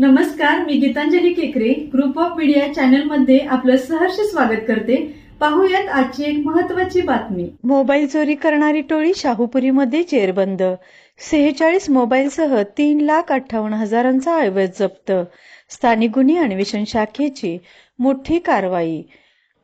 नमस्कार मी गीतांजली केकरे. Group of media चॅनलमध्ये आपलं सहर्ष स्वागत करते. पाहूयात आजची एक महत्वाची बातमी. मोबाईल चोरी करणारी टोळी शाहूपुरीमध्ये चेरबंद सेहेचाळीस मोबाईलसह तीन लाख अठ्ठावन्न हजारांचा ऐवज जप्त. स्थानिक गुन्हे अन्वेषण शाखेची मोठी कारवाई.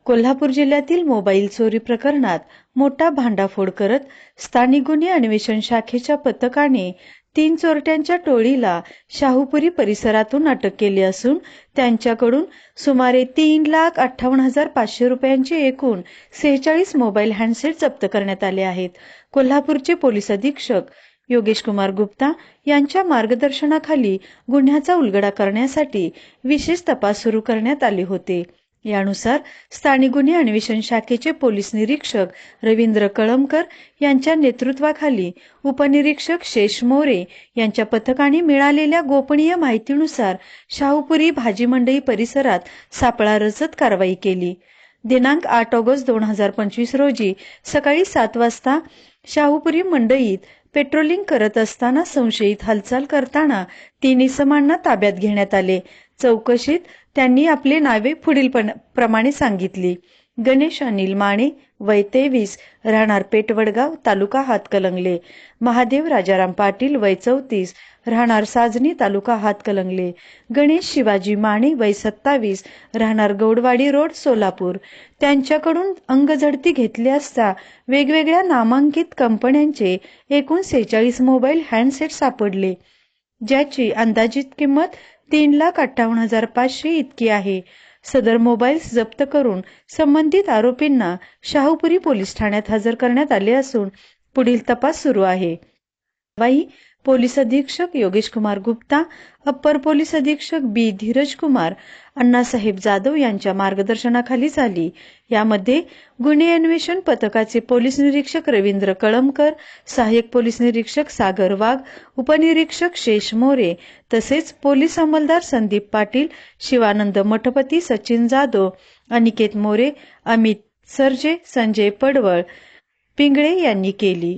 कोल्हापूर जिल्ह्यातील मोबाईल चोरी प्रकरणात मोठा भांडाफोड करत स्थानिक गुन्हे अन्वेषण शाखेच्या पथकाने तीन चोरट्यांच्या टोळीला शाहूपुरी परिसरातून अटक केली असून त्यांच्याकडून सुमारे तीन लाख अठ्ठावन्न हजार पाचशे रुपयांचे एकूण सेहेचाळीस मोबाईल हँडसेट जप्त करण्यात आले आहेत. कोल्हापूरचे पोलीस अधीक्षक योगेश कुमार गुप्ता यांच्या मार्गदर्शनाखाली गुन्ह्याचा उलगडा करण्यासाठी विशेष तपास सुरू करण्यात आले होते. यानुसार स्थानिक गुन्हे अन्वेषण शाखेचे पोलीस निरीक्षक रवींद्र कळमकर यांच्या नेतृत्वाखाली उपनिरीक्षक शेष मोरे यांच्या पथकाने मिळालेल्या गोपनीय माहितीनुसार शाहूपुरी भाजी मंडई परिसरात सापळा रचत कारवाई केली. दिनांक आठ ऑगस्ट दोन हजार पंचवीस रोजी सकाळी सात वाजता शाहूपुरी मंडईत पेट्रोलिंग करत असताना संशयित हालचाल करताना तीन इसमांना ताब्यात घेण्यात आले. चौकशीत त्यांनी आपली नावे पुढील प्रमाणे सांगितली. गणेश अनिल माने वय तेवीस राहणार पेटवडगाव तालुका हातकलंगले. महादेव राजाराम पाटील वय चौतीस राहणार साजनी तालुका हातकलंगले. गणेश शिवाजी माने वय सत्तावीस राहणार गौडवाडी रोड सोलापूर. त्यांच्याकडून अंगझडती घेतली असता वेगवेगळ्या नामांकित कंपन्यांचे एकूण सेहेचाळीस मोबाईल हँडसेट सापडले. ज्याची अंदाजित किंमत तीन लाख अठ्ठावन्न हजार पाचशे इतकी आहे. सदर मोबाईल्स जप्त करून संबंधित आरोपींना शाहूपुरी पोलीस ठाण्यात हजर करण्यात आले असून पुढील तपास सुरू आहे. पोलीस अधीक्षक योगेश कुमार गुप्ता अप्पर पोलीस अधीक्षक बी धीरज कुमार अण्णासाहेब जाधव यांच्या मार्गदर्शनाखाली झाली. यामध्ये गुन्हे अन्वेषण पथकाचे पोलीस निरीक्षक रवींद्र कळमकर सहाय्यक पोलीस निरीक्षक सागर वाघ उपनिरीक्षक शेष मोरे तसेच पोलीस अंमलदार संदीप पाटील शिवानंद मठपती सचिन जाधव अनिकेत मोरे अमित सरजे संजय पडवळ पिंगळे यांनी केली.